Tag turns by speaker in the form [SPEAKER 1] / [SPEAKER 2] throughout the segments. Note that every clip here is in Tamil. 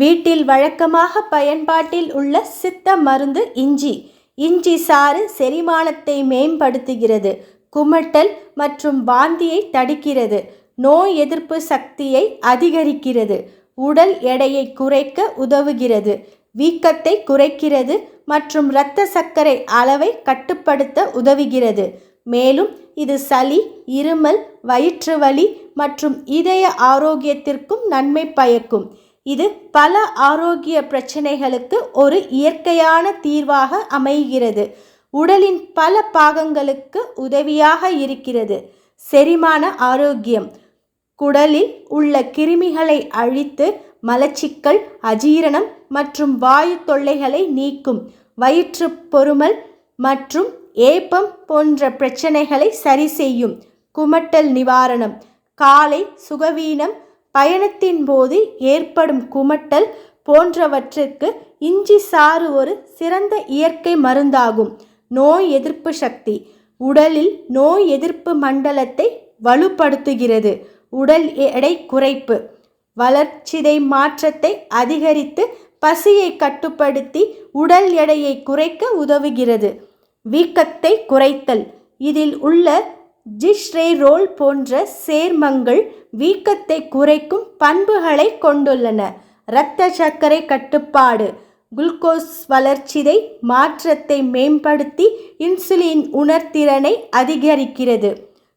[SPEAKER 1] வீட்டில் வழக்கமாக பயன்பாட்டில் உள்ள சித்த மருந்து இஞ்சி. இஞ்சி சாறு செரிமானத்தை மேம்படுத்துகிறது. குமட்டல் மற்றும் வாந்தியை தடுக்கிறது. நோய் எதிர்ப்பு சக்தியை அதிகரிக்கிறது. உடல் எடையை குறைக்க உதவுகிறது. வீக்கத்தை குறைக்கிறது மற்றும் இரத்த சர்க்கரை அளவை கட்டுப்படுத்த உதவுகிறது. மேலும் இது சளி இருமல் வயிற்று வலி மற்றும் இதய ஆரோக்கியத்திற்கும் நன்மை பயக்கும். இது பல ஆரோக்கிய பிரச்சனைகளுக்கு ஒரு இயற்கையான தீர்வாக அமைகிறது. உடலின் பல பாகங்களுக்கு உதவியாக இருக்கிறது. செரிமான ஆரோக்கியம். குடலில் உள்ள கிருமிகளை அழித்து மலச்சிக்கல் அஜீரணம் மற்றும் வாயு தொல்லைகளை நீக்கும் வயிற்று பொறுமல் மற்றும் ஏப்பம் போன்ற பிரச்சனைகளை சரி செய்யும் குமட்டல் நிவாரணம். காலை சுகவீனம் பயணத்தின் போது ஏற்படும் குமட்டல் போன்றவற்றிற்கு இஞ்சி சாறு ஒரு சிறந்த இயற்கை மருந்தாகும். நோய் எதிர்ப்பு சக்தி. உடலில் நோய் எதிர்ப்பு மண்டலத்தை வலுப்படுத்துகிறது. உடல் எடை குறைப்பு. வளர்ச்சிதை மாற்றத்தை அதிகரித்து பசியை கட்டுப்படுத்தி உடல் எடையை குறைக்க உதவுகிறது. வீக்கத்தை குறைத்தல். இதில் உள்ள ஜிஷ்ரேரோல் போன்ற சேர்மங்கள் வீக்கத்தை குறைக்கும் பண்புகளை கொண்டுள்ளன. இரத்த சர்க்கரை கட்டுப்பாடு குளுக்கோஸ் வளர்ச்சிதை மாற்றத்தை மேம்படுத்தி இன்சுலின் உணர்திறனை அதிகரிக்கிறது.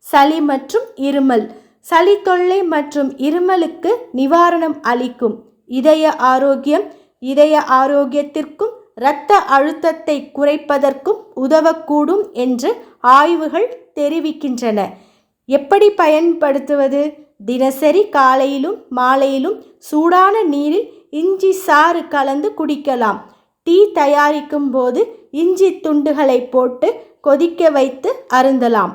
[SPEAKER 1] சளி மற்றும் இருமல் சளி தொல்லை மற்றும் இருமலுக்கு நிவாரணம் அளிக்கும் இதய ஆரோக்கியம் இதய ஆரோக்கியத்திற்கும் இரத்த அழுத்தத்தை குறைப்பதற்கும் உதவக்கூடும் என்று ஆய்வுகள் தெரிவிக்கின்றன. எப்படி பயன்படுத்துவது? தினசரி காலையிலும் மாலையிலும் சூடான நீரில் இஞ்சி சாறு கலந்து குடிக்கலாம். டீ தயாரிக்கும் போது இஞ்சி துண்டுகளை போட்டு கொதிக்க வைத்து அருந்தலாம்.